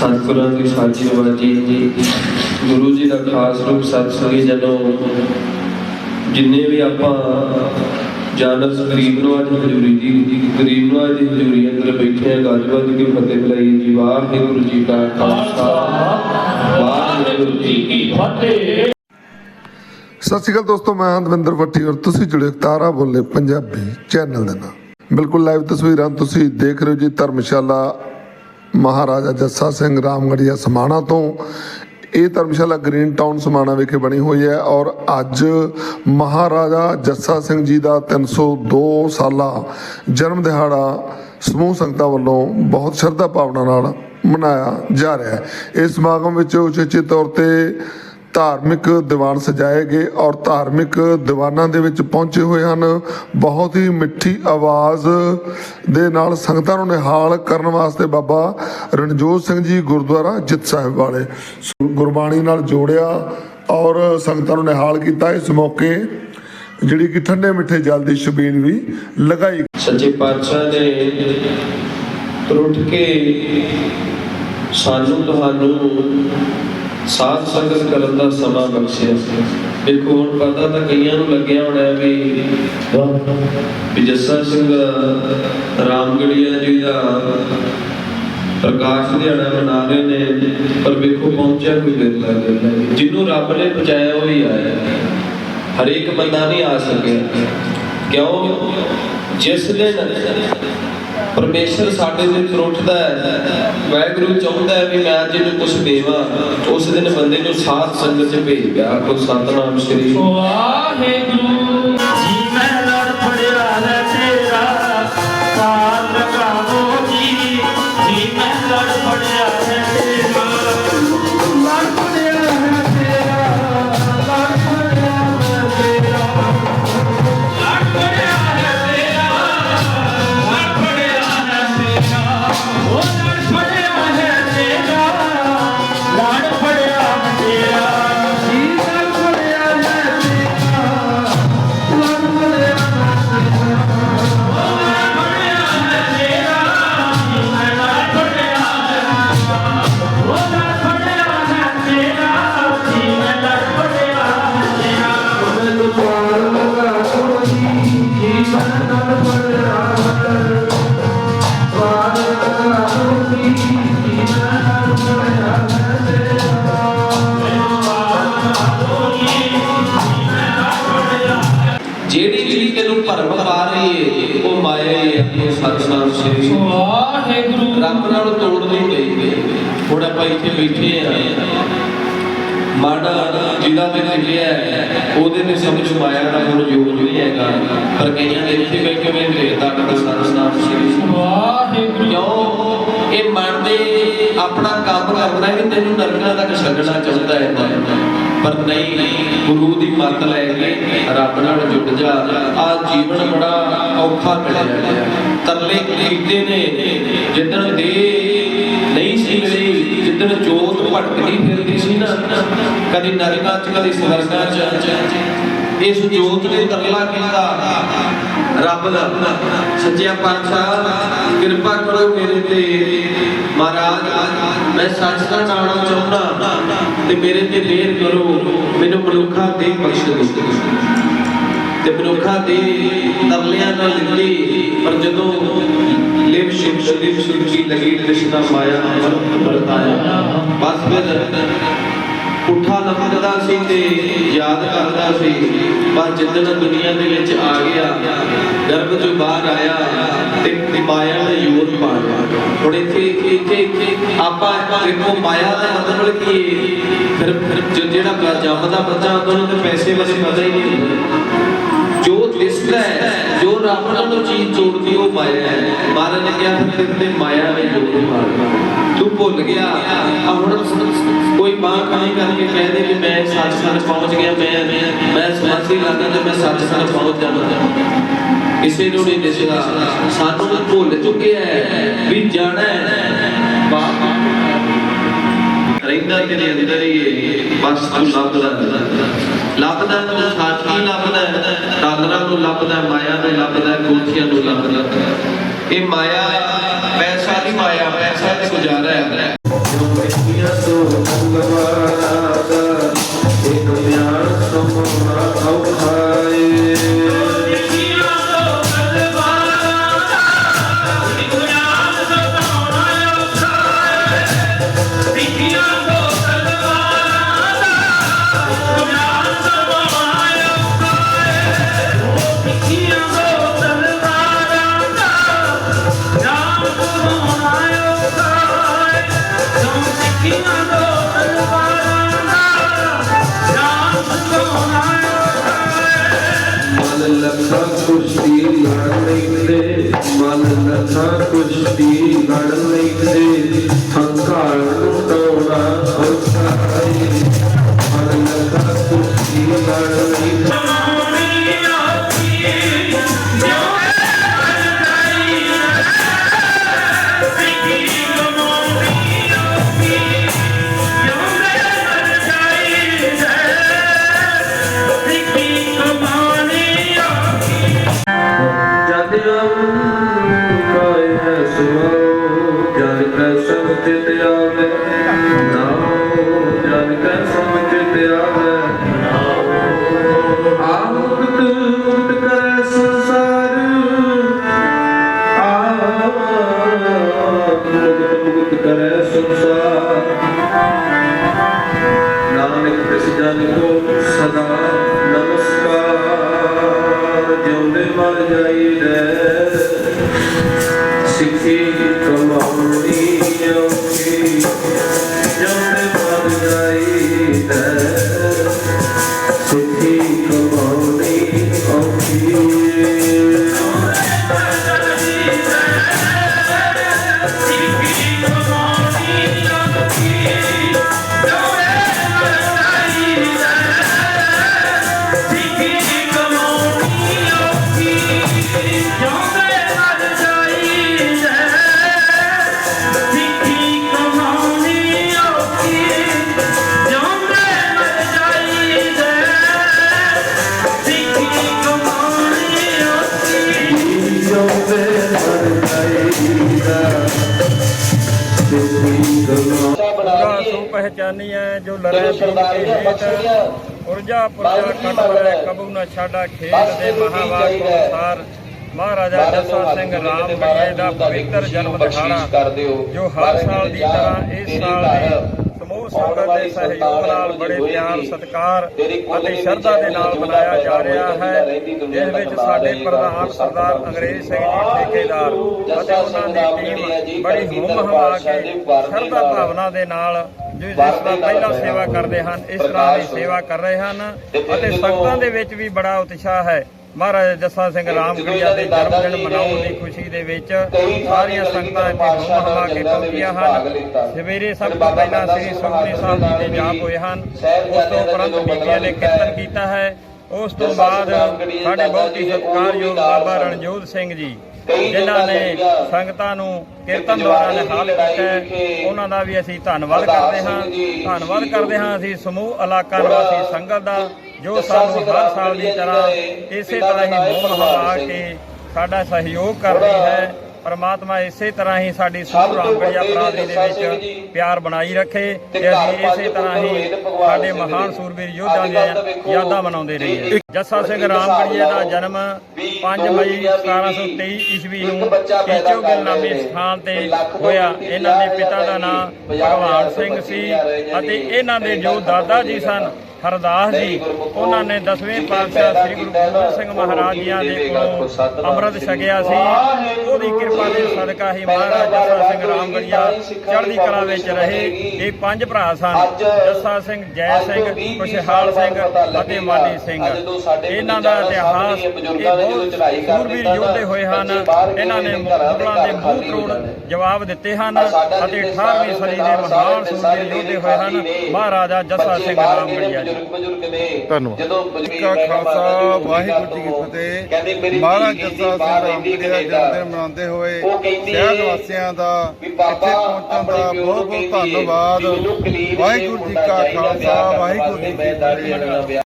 ਸਤਿਗੁਰਾਂ ਦੀ ਸਾਜੀ ਬਾਜੀ ਗੁਰੂ ਜੀ ਦਾ ਖਾਸ ਰੂਪ ਸਤਸੰਗੀ ਜਦੋਂ ਜਿੰਨੇ ਵੀ ਆਪਾਂ ਜਾਨਸ ਗਰੀਬ ਨੂੰ ਹਜ਼ੂਰੀ ਦੀ, ਗਰੀਬ ਨੂੰ ਅੱਜ ਹਜ਼ੂਰੀ ਅੰਦਰ ਬੈਠੇ ਆ ਗਾਜਵਾ ਦੀ ਫਤਿਹ ਬੁਲਾਈ ਜੀ। ਵਾਹਿਗੁਰੂ ਜੀ ਕਾ ਖਾਲਸਾ। ਵਾਹਿਗੁਰੂ ਜੀ ਕੀ ਫਤਿਹ। ਸਤਿ ਸ਼੍ਰੀ ਅਕਾਲ ਦੋਸਤੋ, ਮੈਂ ਦਵਿੰਦਰ ਭੱਟੀ ਔਰ ਤੁਸੀਂ ਜੁੜੇ ਤਾਰਾ ਬੋਲੇ ਪੰਜਾਬੀ ਚੈਨਲ ਦੇ ਨਾਲ। ਬਿਲਕੁਲ ਲਾਈਵ ਤਸਵੀਰਾਂ ਤੁਸੀਂ ਦੇਖ ਰਹੇ ਹੋ ਜੀ, ਧਰਮਸ਼ਾਲਾ ਮਹਾਰਾਜਾ ਜੱਸਾ ਸਿੰਘ ਰਾਮਗੜੀਆ ਸਮਾਣਾ ਤੋਂ। ਇਹ ਧਰਮਸ਼ਾਲਾ ਗ੍ਰੀਨ ਟਾਊਨ ਸਮਾਣਾ ਵਿਖੇ ਬਣੀ ਹੋਈ ਹੈ ਔਰ ਅੱਜ ਮਹਾਰਾਜਾ ਜੱਸਾ ਸਿੰਘ ਜੀ ਦਾ 302 ਸਾਲਾ ਜਨਮ ਦਿਹਾੜਾ ਸਮੂਹ ਸੰਗਤਾਂ ਵੱਲੋਂ ਬਹੁਤ ਸ਼ਰਧਾ ਭਾਵਨਾ ਨਾਲ ਮਨਾਇਆ ਜਾ ਰਿਹਾ ਹੈ। ਇਸ ਸਮਾਗਮ ਵਿੱਚ ਉਚੇਚੇ ਤੌਰ ਤੇ ਧਾਰਮਿਕ ਦੀਵਾਨ ਸਜਾਏ ਗਏ ਔਰ ਧਾਰਮਿਕ ਦੀਵਾਨਾਂ ਦੇ ਵਿੱਚ ਪਹੁੰਚੇ ਹੋਏ ਹਨ। ਬਹੁਤ ਹੀ ਮਿੱਠੀ ਆਵਾਜ਼ ਦੇ ਨਾਲ ਸੰਗਤਾਂ ਨੂੰ ਨਿਹਾਲ ਕਰਨ ਵਾਸਤੇ ਬਾਬਾ ਰਣਜੋਤ ਸਿੰਘ ਜੀ ਗੁਰਦੁਆਰਾ ਜਿੱਤ ਸਾਹਿਬ ਵਾਲੇ ਗੁਰਬਾਣੀ ਨਾਲ ਜੋੜਿਆ ਔਰ ਸੰਗਤਾਂ ਨੂੰ ਨਿਹਾਲ ਕੀਤਾ। ਇਸ ਮੌਕੇ ਜਿਹੜੀ ਕਿ ਠੰਡੇ ਮਿੱਠੇ ਜਲ ਦੀ ਛਬੀਲ ਵੀ ਲਗਾਈ ਸੱਚੇ ਪਾਤਸ਼ਾਹ ਨੇ ਤਰੁੱਠ ਕੇ ਸਾਨੂੰ ਤੁਹਾਨੂੰ ਸਾਧ ਸੰਗਤ ਕਰਨ ਦਾ ਸਮਾਂ ਬਖਸ਼ਿਆ। ਦੇਖੋ, ਹੁਣ ਪਤਾ ਤਾਂ ਕਈਆਂ ਨੂੰ ਲੱਗਿਆ ਹੋਣਾ ਵੀ ਵੀ ਜੱਸਾ ਸਿੰਘ, ਰਾਮਗੜੀਆ ਜੀ ਦਾ ਪ੍ਰਕਾਸ਼ ਦਿਹਾੜਾ ਮਨਾ ਰਹੇ ਨੇ, ਪਰ ਵੇਖੋ ਪਹੁੰਚਿਆ ਕੋਈ ਦੇਰ ਲੱਗ ਰਿਹਾ ਜਿਹਨੂੰ ਰੱਬ ਨੇ ਪਹੁੰਚਾਇਆ, ਉਹ ਹੀ ਆਇਆ ਹਰੇਕ ਬੰਦਾ ਨਹੀਂ ਆ ਸਕਿਆ। ਕਿਉਂ? ਜਿਸ ਦਿਨ ਪਰਮੇਸ਼ਰ ਸਾਡੇ ਤੇ ਤਰੁੱਠਦਾ ਹੈ। ਵਾਹਿਗੁਰੂ ਚਾਹੁੰਦਾ ਹੈ ਵੀ ਮੈਂ ਜਿਹਨੂੰ ਇਹਨੂੰ ਕੁਝ ਦੇਵਾਂ, ਉਸ ਦਿਨ ਬੰਦੇ ਨੂੰ ਸਾਧ ਸੰਗਤ ਚ ਭੇਜ ਗਿਆ ਕੋ ਸਤਨਾਮ ਸ੍ਰੀ ਵਾਹਿਗੁਰੂ। ਮਾੜਾ ਜਿਹਦਾ ਵੀ ਲਿਖਿਆ ਹੈ, ਉਹਦੇ ਤੇ ਸਮਝ ਮਾਇਆ ਦਾ ਹੁਣ ਯੋਗ ਨਹੀਂ ਹੈਗਾ। ਪਰ ਕਈਆਂ ਦੇ ਇੱਥੇ ਬੈ ਕੇ ਵੇਖਦੇ ਤੱਕ ਦਾ ਸਤਨਾਮ ਸ੍ਰੀ ਵਾਹਿਗੁਰੂ। ਕਿਉਂ? ਇਹ ਮਨ ਦੇ ਆਪਣਾ ਕੰਮ ਕਰਦਾ ਹੈ ਤੈਨੂੰ ਨਰਕਾਂ ਤੱਕ ਛੱਡਣਾ ਚਾਹੁੰਦਾ ਹੈ ਪਰ ਨਹੀਂ ਗੁਰੂ ਦੀ ਮੱਤ ਲੈ ਕੇ ਰੱਬ ਨਾਲ ਜੁੜ ਜਾ। ਆ ਜੀਵਨ ਬੜਾ ਔਖਾ ਮਿਲਿਆ। ਤਰਲੇ ਕੀਤੇ ਨੇ ਜਿੱਦਣ ਦੇ ਨਹੀਂ ਸੀ ਮਿਲੀ ਜਿੱਦਣ ਜੋਤ ਭਟਕਦੀ ਫਿਰਦੀ ਸੀ ਨਾ। ਕਦੀ ਨਰਕਾਂ ਚ, ਕਦੀ ਸਵਰਗਾਂ ਚ। ਇਸ ਜੋਤ ਨੇ ਤਰਲਾ ਕੀਤਾ। ਰੱਬ ਦਾ ਸੱਚਿਆ ਪਾਤਸ਼ਾਹ, ਕਿਰਪਾ ਕਰੋ ਮੇਰੇ ਤੇ। ਮਹਾਰਾਜ, ਮੈਂ ਸੱਚ ਦਾ ਜਾਣਨਾ ਚਾਹੁੰਦਾ। ਤੇ ਮੇਰੇ ਤੇ ਮਿਹਰ ਕਰੋ। ਮੈਨੂੰ ਮਨੁੱਖਾ ਦੇ ਬਖਸ਼ ਦਿਓ। ਤੇ ਮਨੁੱਖਾ ਦੇ ਤਰਲਿਆਂ ਨਾਲ ਦਿੱਤੀ ਪਰ ਜਦੋਂ ਲਿਵ ਸ਼ਿਵ ਸ਼ਰੀਰ ਸੁਰਜੀ ਲਗੀ, ਕ੍ਰਿਸ਼ਨਾ ਮਾਇਆ ਅਮਰ ਵਰਤਾਇਆ ਬਸ ਫਿਰ ਉੱਠਾ ਲੰਮਦਾ ਸੀ ਤੇ ਯਾਦ ਕਰਦਾ ਸੀ, ਪਰ ਜਿੱਦਣ ਦੁਨੀਆ ਦੇ ਵਿੱਚ ਆ ਗਿਆ, ਗਰਭ ਚੋਂ ਬਾਹਰ ਆਇਆ, ਤੇ ਮਾਇਆ ਨੇ ਯੋਗ ਪਾ ਲਿਆ ਹੁਣ ਇੱਥੇ ਇੱਥੇ ਆਪਾਂ ਦੇਖੋ, ਮਾਇਆ ਦਾ ਮਤਲਬ ਕੀ ਹੈ? ਫਿਰ ਫਿਰ ਜੋ- ਜਿਹੜਾ ਬ- ਜੰਮਦਾ ਬੱਚਾ ਉਹਨੂੰ ਤੇ ਪੈਸੇ ਬਾਰੇ ਪਤਾ ਹੀ ਨਹੀਂ ਹੁੰਦਾ। ਜੋ ਦਿਸਦਾ ਹੈ, ਜੋ ਰੱਬ ਨਾਲ ਉਹ ਚੀਜ਼ ਜੋੜਦੀ, ਉਹ ਮਾਇਆ ਹੈ। ਮਹਾਰਾਜ ਨੇ ਕਿਹਾ ਫਿਰ ਤੇਰੇ ਤੇ ਮਾਇਆ ਨੇ ਜੋੜ ਮਾਰਨਾ ਤੂੰ ਭੁੱਲ ਗਿਆ। ਆ ਹੁਣ ਕੋਈ ਮਾਂ ਕਾਹੀ ਕਰਕੇ ਕਹਿ ਦੇ ਕਿ ਮੈਂ ਸੱਚਖੰਡ ਪਹੁੰਚ ਗਿਆ, ਮੈਂ ਮੈਂ ਸਮਾਧੀ ਲੱਗਾ ਤੇ ਮੈਂ ਸੱਚਖੰਡ ਪਹੁੰਚ ਜਾਣਾ ਕਿਸੇ ਨੂੰ ਨਹੀਂ ਦਿਸਦਾ। ਸਾਨੂੰ ਤਾਂ ਭੁੱਲ ਚੁੱਕਿਆ ਹੈ ਵੀ ਜਾਣਾ ਹੈ। ਬਾਪ ਰਹਿੰਦਾ ਤੇਰੇ ਅੰਦਰ ਹੀ ਹੈ ਬਸ ਤੂੰ ਲੱਭਦਾ ਲੱਭਦਾ ਤੂੰ ਸਾਥੀ ਲੱਭਦਾ ਡਾਲਰਾਂ ਨੂੰ ਲੱਭਦਾ, ਮਾਇਆ ਨੂੰ ਲੱਭਦਾ ਕੋਠੀਆਂ ਨੂੰ ਲੱਭਦਾ। ਇਹ ਮਾਇਆ, ਪੈਸਾ ਦੀ ਮਾਇਆ, ਪੈਸਾ ਤੇ ਗੁਜ਼ਾਰਾ ਕੁਸ਼ਤੀ ਲੜ ਲੈਂਦੇ ਹੰਕਾਰ ਤੋੜਾ ਹੰਕਾਰੇ ਔਖੀ ਸੋ ਪਹਿਚਾਨੀਐ ਜੋ ਲੜੈ ਪੀਰ ਕੇ ਹੇਤ ਪੁਰਜਾ ਪੁਰਜਾ ਕਟ ਲੜੈ ਕਬੂ ਨ ਛਾਡਾ ਖੇਤ ਦੇ ਮਹਾਵਾਕ ਅਨੁਸਾਰ ਮਹਾਰਾਜਾ ਜੱਸਾ ਸਿੰਘ ਰਾਮ ਗੜੀਏ ਦਾ ਪਵਿੱਤਰ ਜਨਮ ਦਿਹਾੜਾ ਜੋ ਹਰ ਸਾਲ ਦੀ ਤਰ੍ਹਾਂ ਇਸ ਸਾਲ ਵੀ ਸਮੂਹ ਸੰਗਤ ਦੇ ਸਹਿਯੋਗ ਨਾਲ ਬੜੇ ਪਿਆਰ ਸਤਿਕਾਰ ਅਤੇ ਸ਼ਰਧਾ ਦੇ ਨਾਲ ਮਨਾਇਆ ਜਾ ਰਿਹਾ ਹੈ ਜਿਸ ਵਿੱਚ ਸਾਡੇ ਪ੍ਰਧਾਨ ਸਰਦਾਰ ਅੰਗਰੇਜ਼ ਸਿੰਘ ਜੀ ਠੇਕੇਦਾਰ ਅਤੇ ਉਹਨਾਂ ਦੀ ਟੀਮ ਬੜੀ ਹੁੰਮ ਹਵਾ ਕੇ ਸ਼ਰਧਾ ਭਾਵਨਾ ਦੇ ਨਾਲ ਜਿਸ ਤਰ੍ਹਾਂ ਪਹਿਲਾਂ ਸੇਵਾ ਕਰਦੇ ਹਨ ਇਸ ਤਰ੍ਹਾਂ ਦੀ ਸੇਵਾ ਕਰ ਰਹੇ ਹਨ ਅਤੇ ਸੰਗਤਾਂ ਦੇ ਵਿੱਚ ਵੀ ਬੜਾ ਉਤਸ਼ਾਹ ਹੈ। ਮਹਾਰਾਜਾ ਜੱਸਾ ਸਿੰਘ ਰਾਮਗੜੀਆ ਦੇ ਜਨਮ ਦਿਨ ਮਨਾਉਣ ਦੀ ਖੁਸ਼ੀ ਦੇ ਵਿੱਚ ਸਾਰੀਆਂ ਸੰਗਤਾਂ ਇੱਥੇ ਹੁੰਮ ਹਵਾ ਕੇ ਪਹੁੰਚੀਆਂ ਹਨ। ਸਵੇਰੇ ਸਭ ਤੋਂ ਪਹਿਲਾਂ ਸ੍ਰੀ ਸੁਖਮਨੀ ਸਾਹਿਬ ਜੀ ਦੇ ਜਾਪ ਹੋਏ ਹਨ। ਉਸ ਤੋਂ ਉਪਰੰਤ ਬੀਬੀਆਂ ਨੇ ਕੀਰਤਨ ਕੀਤਾ ਹੈ। ਉਸ ਤੋਂ ਬਾਅਦ ਸਾਡੇ ਬਹੁਤ ਹੀ ਸਤਿਕਾਰਯੋਗ ਬਾਬਾ ਰਣਜੋਤ ਸਿੰਘ ਜੀ ਜਿਨ੍ਹਾਂ ਨੇ ਸੰਗਤਾਂ ਨੂੰ ਕੀਰਤਨ ਦੁਆਰਾ ਨਿਹਾਲ ਕੀਤਾ ਹੈ, ਉਹਨਾਂ ਦਾ ਵੀ ਅਸੀਂ ਧੰਨਵਾਦ ਕਰਦੇ ਹਾਂ। ਧੰਨਵਾਦ ਕਰਦੇ ਹਾਂ ਅਸੀਂ ਸਮੂਹ ਇਲਾਕਾ ਨਿਵਾਸੀ ਸੰਗਤ ਦਾ ਜੋ ਸਾਨੂੰ ਹਰ ਸਾਲ ਦੀ ਤਰ੍ਹਾਂ ਇਸੇ ਤਰ੍ਹਾਂ ਹੀ ਮੋਹ ਹਵਾ ਕੇ ਸਾਡਾ ਸਹਿਯੋਗ ਕਰਦੀ ਹੈ। ਪਰਮਾਤਮਾ ਇਸੇ ਤਰ੍ਹਾਂ ਹੀ ਸਾਡੀ ਸਮੂਹ ਰਾਮਗੜੀਆ ਬਰਾਦਰੀ ਦੇ ਵਿੱਚ ਪਿਆਰ ਬਣਾਈ ਰੱਖੇ ਤੇ ਅਸੀਂ ਇਸੇ ਤਰ੍ਹਾਂ ਹੀ ਸਾਡੇ ਮਹਾਨ ਸੂਰਬੀਰ ਯੋਧਿਆਂ ਦੀਆਂ ਯਾਦਾਂ ਮਨਾਉਂਦੇ ਰਹੀਏ ਜੱਸਾ ਸਿੰਘ ਰਾਮਗੜੀਏ ਦਾ ਜਨਮ 5 ਮਈ 1723 ਈਸਵੀ ਨੂੰ ਕੀਚੋ ਗਿੱਲ ਨਾਮੇ ਸਥਾਨ ਤੇ ਹੋਇਆ। ਇਹਨਾਂ ਦੇ ਪਿਤਾ ਦਾ ਨਾਮ ਭਗਵਾਨ ਸਿੰਘ ਸੀ ਅਤੇ ਇਹਨਾਂ ਦੇ ਜੋ ਦਾਦਾ ਜੀ ਸਨ ਹਰਦਾਸ ਜੀ ਉਹਨਾਂ ਨੇ ਦਸਵੇਂ ਪਾਤਸ਼ਾਹ ਸ੍ਰੀ ਗੁਰੂ ਗੋਬਿੰਦ ਸਿੰਘ ਮਹਾਰਾਜ ਜੀਆਂ ਦੇ ਕੋਲੋਂ ਅੰਮ੍ਰਿਤ ਛਕਿਆ ਸੀ। ਉਹਦੀ ਕਿਰਪਾ ਦੇ ਸਦਕਾ ਹੀ ਮਹਾਰਾਜ ਜੱਸਾ ਸਿੰਘ ਰਾਮਗੜੀਆ ਚੜ੍ਹਦੀ ਕਲਾ ਵਿੱਚ ਰਹੇ। ਇਹ ਪੰਜ ਭਰਾ ਸਨ ਜੱਸਾ ਸਿੰਘ ਜੈ ਸਿੰਘ ਖੁਸ਼ਹਾਲ ਸਿੰਘ ਅਤੇ ਮਾਲੀ ਸਿੰਘ। ਇਹਨਾਂ ਦਾ ਇਤਿਹਾਸ ਇਹ ਬਹੁਤ ਸੂਰਬੀਰ ਯੋਧੇ ਹੋਏ ਹਨ। ਇਹਨਾਂ ਨੇ ਮੁਗਲਾਂ ਦੇ ਮੂੰਹ ਤਰੋੜ ਜਵਾਬ ਦਿੱਤੇ ਹਨ ਅਤੇ 18ਵੀਂ ਸਦੀ ਦੇ ਮਹਾਨ ਸੂਰਬੀਰ ਯੋਧੇ ਹੋਏ ਹਨ। ਮਹਾਰਾਜਾ ਜੱਸਾ ਸਿੰਘ ਰਾਮਗੜੀਆ ਜੀ ਧੰਨਵਾਦ। ਜਦੋਂ ਕਾ ਖਾਲਸਾ ਵਾਹਿਗੁਰੂ ਜੀ ਕੀ ਫਤਿਹ। ਮਹਾਰਾਜ ਜੱਸਾ ਸਿੰਘ ਰਾਮਗੜੀਆ ਦਾ ਜਨਮ ਦਿਨ ਮਨਾਉਂਦੇ ਹੋਏ ਸ਼ਹਿਰ ਵਾਸੀਆਂ ਦਾ ਇੱਥੇ ਪਹੁੰਚਣ ਦਾ ਬਹੁਤ ਬਹੁਤ ਧੰਨਵਾਦ। ਵਾਹਿਗੁਰੂ ਜੀ ਕਾ ਖਾਲਸਾ ਵਾਹਿਗੁਰੂ ਜੀ ਕੀ ਫਤਿਹ।